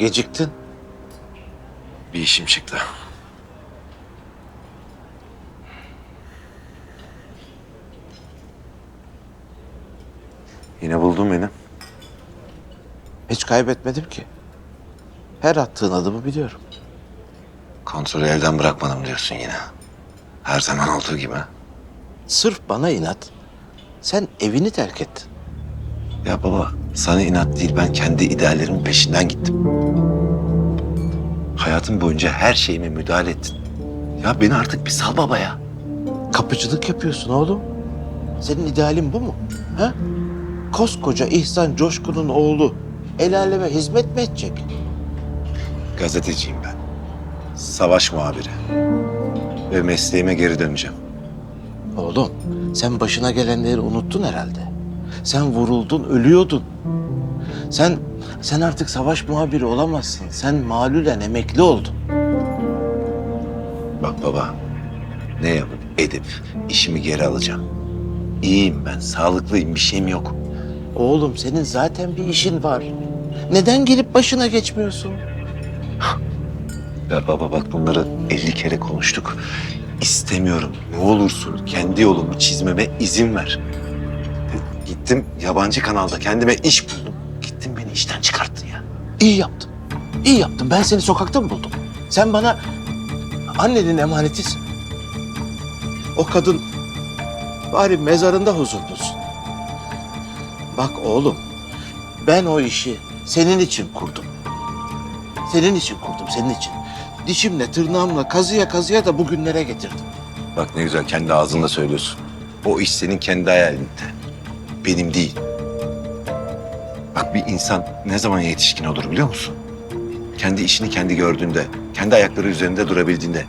Geciktin. Bir işim çıktı. Yine buldun beni. Hiç kaybetmedim ki. Her attığın adımı biliyorum. Kontrolü elden bırakmadım diyorsun yine. Her zaman olduğu gibi. Sırf bana inat. Sen evini terk ettin. Ya baba, sana inat değil ben kendi ideallerimin peşinden gittim. Hayatım boyunca her şeyime müdahale ettin. Ya beni artık bir sal baba ya. Kapıcılık yapıyorsun oğlum. Senin idealin bu mu? Ha? Koskoca İhsan Coşkun'un oğlu el aleme hizmet mi edecek? Gazeteciyim ben. Savaş muhabiri. Ve mesleğime geri döneceğim. Oğlum sen başına gelenleri unuttun herhalde. Sen vuruldun, ölüyordun. Sen sen artık savaş muhabiri olamazsın. Sen malulen emekli oldun. Bak baba, ne yapıp edip işimi geri alacağım. İyiyim ben, sağlıklıyım, bir şeyim yok. Oğlum senin zaten bir işin var. Neden gelip başına geçmiyorsun? Ya baba bak bunları 50 kere konuştuk. İstemiyorum. Ne olursun kendi yolumu çizmeme izin ver. Gittim yabancı kanalda kendime iş buldum. Gittin beni işten çıkarttın ya. İyi yaptın. İyi yaptın. Ben seni sokakta mı buldum? Sen bana annenin emanetisin. O kadın bari mezarında huzur bulsun. Bak oğlum, ben o işi senin için kurdum. Senin için kurdum, senin için. Dişimle, tırnağımla kazıya kazıya da bugünlere getirdim. Bak ne güzel kendi ağzında söylüyorsun. O iş senin kendi hayalinde. Benim değil. Bak bir insan ne zaman yetişkin olur biliyor musun? Kendi işini kendi gördüğünde, kendi ayakları üzerinde durabildiğinde.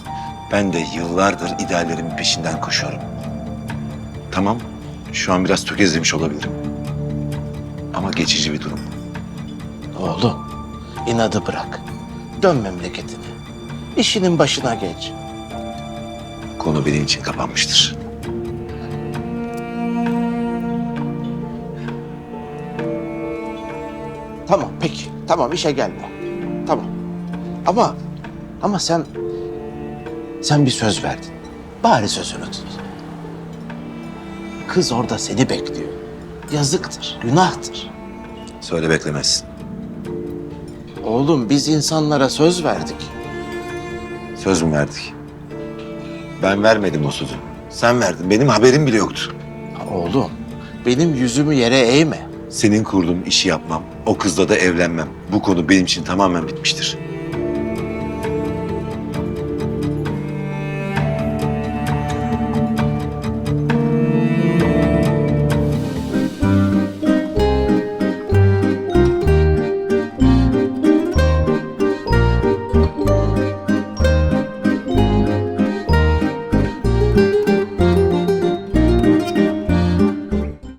Ben de yıllardır ideallerimin peşinden koşuyorum. Tamam, şu an biraz tökezlemiş olabilirim. Ama geçici bir durum. Oğlum, inadı bırak. Dön memleketine. İşinin başına geç. Konu benim için kapanmıştır. Tamam peki. Tamam işe gelme. Tamam. Ama ama sen sen bir söz verdin. Bari sözünü tut. Kız orada seni bekliyor. Yazıktır, günahtır. Söyle beklemezsin. Oğlum biz insanlara söz verdik. Söz mü verdik? Ben vermedim o sözü. Sen verdin. Benim haberim bile yoktu. Oğlum benim yüzümü yere eğme. Senin kurduğun işi yapmam, o kızla da evlenmem. Bu konu benim için tamamen bitmiştir.